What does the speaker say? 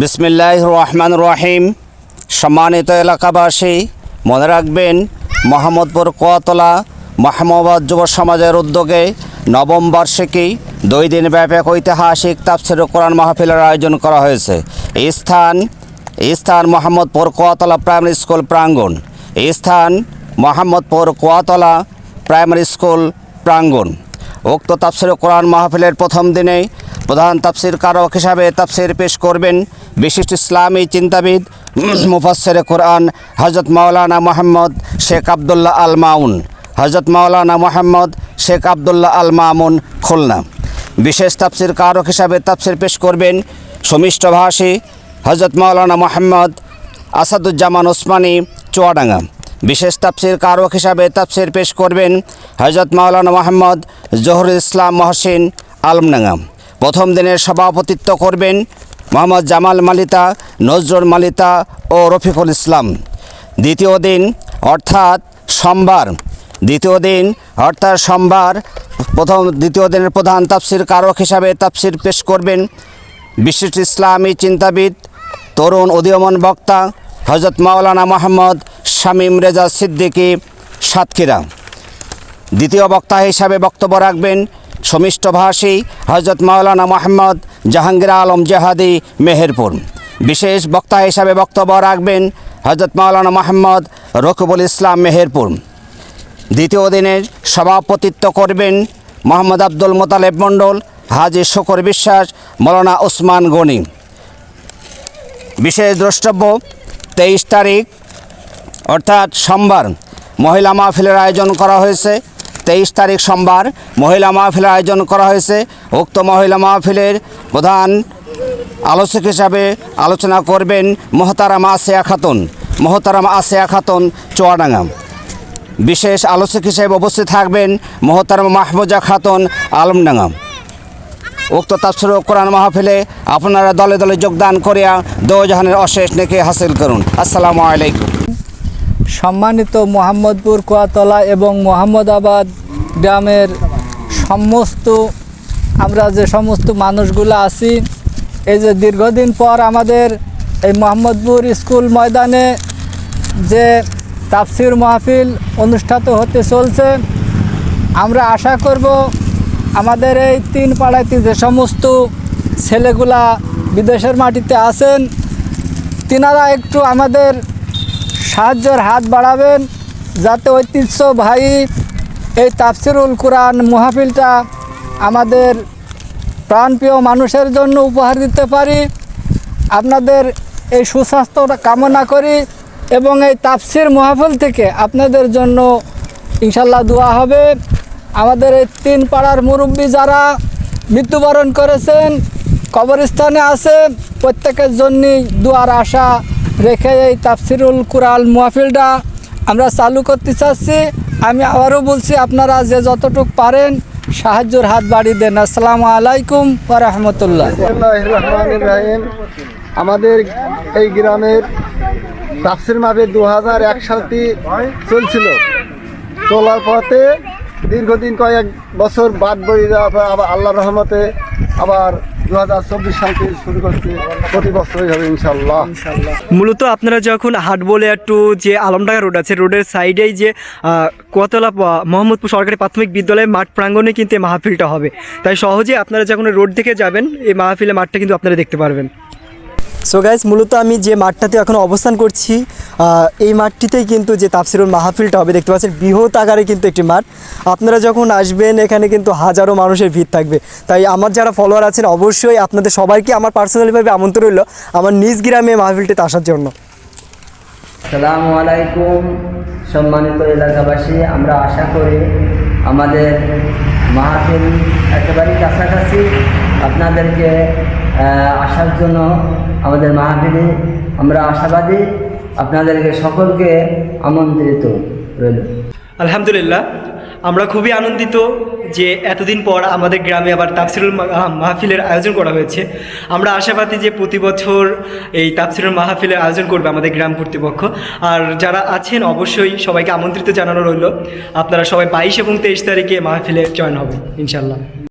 বিসমিল্লাহ রহমান রহিম। সম্মানিত এলাকাবাসী, মনে রাখবেন, মোহাম্মদপুর কোয়াতলা মাহমুবাদ যুব সমাজের উদ্যোগে নবম বার্ষিকী দুই দিন ব্যাপক ঐতিহাসিক তাফসির কোরআন মাহফিলের আয়োজন করা হয়েছে। স্থান স্থান মোহাম্মদপুর কোয়াতলা প্রাইমারি স্কুল প্রাঙ্গণ। স্থান মোহাম্মদপুর কোয়াতলা প্রাইমারি স্কুল প্রাঙ্গণ। উক্ত তাফসির কোরআন মাহফিলের প্রথম দিনে প্রধান তাফসির কারক হিসাবে তাফসির পেশ করবেন বিশিষ্ট ইসলামী চিন্তাবিদ, মুফাসসির কোরআন হজরত মাওলানা মোহাম্মদ শেখ আবদুল্লাহ আল মাউন হজরত মাওলানা মোহাম্মদ শেখ আবদুল্লাহ আল মামুন খুলনা। বিশেষ তাফসির কারক হিসাবে তাফসির পেশ করবেন সুমিষ্টভাষী হজরত মাওলানা মোহাম্মদ আসাদুজ্জামান ওসমানী, চুয়াডাঙ্গা। বিশেষ তাফসির কারক হিসাবে তাফসির পেশ করবেন হজরত মাওলানা মোহাম্মদ জহুরুল ইসলাম মহসিন, আলমডাঙ্গা। প্রথম দিনের সভাপতিত্ব করবেন মোহাম্মদ জামাল মালিতা, নজরুল মালিতা ও রফিকুল ইসলাম। দ্বিতীয় দিন, অর্থাৎ সোমবার। দ্বিতীয় দিন, অর্থাৎ সোমবার, প্রথম, দ্বিতীয় দিনের প্রধান তাফসির কারক হিসাবে তাফসির পেশ করবেন বিশিষ্ট ইসলামী চিন্তাবিদ, তরুণ উদীয়মান বক্তা হজরত মাওলানা মোহাম্মদ শামীম রেজা সিদ্দিকী সাতক্ষীরা। দ্বিতীয় বক্তা হিসাবে বক্তব্য রাখবেন সমিষ্টভাষী হজরত মাওলানা মোহাম্মদ জাহাঙ্গীর আলম জেহাদি মেহেরপুর। বিশেষ বক্তা হিসাবে বক্তব্য রাখবেন হজরত মাওলানা মোহাম্মদ রকিবুল ইসলাম মেহেরপুর। দ্বিতীয় দিনের সভাপতিত্ব করবেন মোহাম্মদ আব্দুল মোতালেব মণ্ডল, হাজি শকর বিশ্বাস, মৌলানা ওসমান গনি। বিশেষ দ্রষ্টব্য, তেইশ তারিখ, অর্থাৎ সোমবার, মহিলা মাহফিলের আয়োজন করা হয়েছে। তেইশ তারিখ সোমবার মহিলা মাহফিলের আয়োজন করা হয়েছে। উক্ত মহিলা মাহফিলের প্রধান আলোচক হিসাবে আলোচনা করবেন মোহতারাম আসিয়া খাতুন। মোহতারাম আসিয়া খাতুন, চুয়াডাঙ্গা। বিশেষ আলোচক হিসেবে উপস্থিত থাকবেন মোহতারাম মাহবুজা খাতুন, আলমডাঙ্গা। উক্ত তাফসির কোরআন মাহফিলে আপনারা দলে দলে যোগদান করিয়া দোজাহানের অশেষ নেকে হাসিল করুন। আসসালামু আলাইকুম। সম্মানিত মোহাম্মদপুর কোয়াতলা এবং মোহাম্মদাবাদ গ্রামের সমস্ত, আমরা যে সমস্ত মানুষগুলো আছি, এই যে দীর্ঘদিন পর আমাদের এই মোহাম্মদপুর স্কুল ময়দানে যে তাফসির মাহফিল অনুষ্ঠিত হতে চলছে, আমরা আশা করব আমাদের এই তিন পাড়াইতে যে সমস্ত ছেলেগুলা বিদেশের মাটিতে আছেন, তিনারা একটু আমাদের সাহায্যের হাত বাড়াবেন যাতে ঐতিহ্যবাহী এই তাফসিরুল কোরআন মুহাফিলটা আমাদের প্রাণপ্রিয় মানুষের জন্য উপহার দিতে পারি। আপনাদের এই সুস্বাস্থ্যটা কামনা করি এবং এই তাফসির মহাফিল থেকে আপনাদের জন্য ইনশাল্লাহ দোয়া হবে। আমাদের এই তিন পাড়ার মুরব্বী যারা মৃত্যুবরণ করেছেন, কবরস্থানে আছে, প্রত্যেকের জন্যই দুয়ার আশা রেখে এই তাফসিরুল কুরআন মুহাফিলটা আমরা চালু করতে চাচ্ছি। আমি আবারও বলছি, আপনারা যে যতটুক পারেন সাহায্যের হাত বাড়িয়ে দেন। আসসালামু আলাইকুম রহমতুল্লাহ। আমাদের এই গ্রামের তাফসির মাহফিল দু হাজার এক সালটি চলছিল। চলার পথে দীর্ঘদিন কয়েক বছর বাদ বই আবার আল্লাহর রহমতে আবার দু হাজার চব্বিশ সাল থেকে শুরু করছে। প্রতি বছরই হবে ইনশাল্লাহ মূলত আপনারা যখন হাট বলে একটু যে আলমডাঙ্গা রোড আছে, রোডের সাইডেই যে কোয়াতলা মোহাম্মদপুর সরকারি প্রাথমিক বিদ্যালয়ের মাঠ প্রাঙ্গণে কিন্তু এই মাহফিলটা হবে। তাই সহজে আপনারা যখন রোড থেকে যাবেন, এই মাহফিলের মাঠটা কিন্তু আপনারা দেখতে পারবেন। সো গাইজ মূলত আমি যে মাঠটাতে এখন অবস্থান করছি এই মাঠটিতেই কিন্তু যে তাফসিরুল মাহফিলটা হবে, দেখতে পাচ্ছেন, বৃহৎ আকারে কিন্তু একটি মাঠ। আপনারা যখন আসবেন, এখানে কিন্তু হাজারো মানুষের ভিড় থাকবে। তাই আমার যারা ফলোয়ার আছেন, অবশ্যই আপনাদের সবাইকে আমার পার্সোনালিভাবে আমন্ত্রণ রইল আমার নিজ গ্রামে মাহফিলটিতে আসার জন্য। সালামু আলাইকুম, সম্মানিত এলাকাবাসী, আমরা আশা করি আমাদের মাহফিল একেবারেই কাছাকাছি। আপনাদেরকে আসার জন্য আমাদের মাহফিলে আমরা আশাবাদী আপনাদেরকে সকলকে আমন্ত্রিত রইল। আলহামদুলিল্লাহ, আমরা খুবই আনন্দিত যে এতদিন পর আমাদের গ্রামে আবার তাফসিরুল মাহফিলের আয়োজন করা হয়েছে। আমরা আশাবাদী যে প্রতি বছর এই তাফসিরুল মাহফিলের আয়োজন করবে আমাদের গ্রাম কর্তৃপক্ষ। আর যারা আছেন, অবশ্যই সবাইকে আমন্ত্রিত জানানো রইল। আপনারা সবাই বাইশ এবং তেইশ তারিখে মাহফিলে জয়েন হবেন ইনশাল্লাহ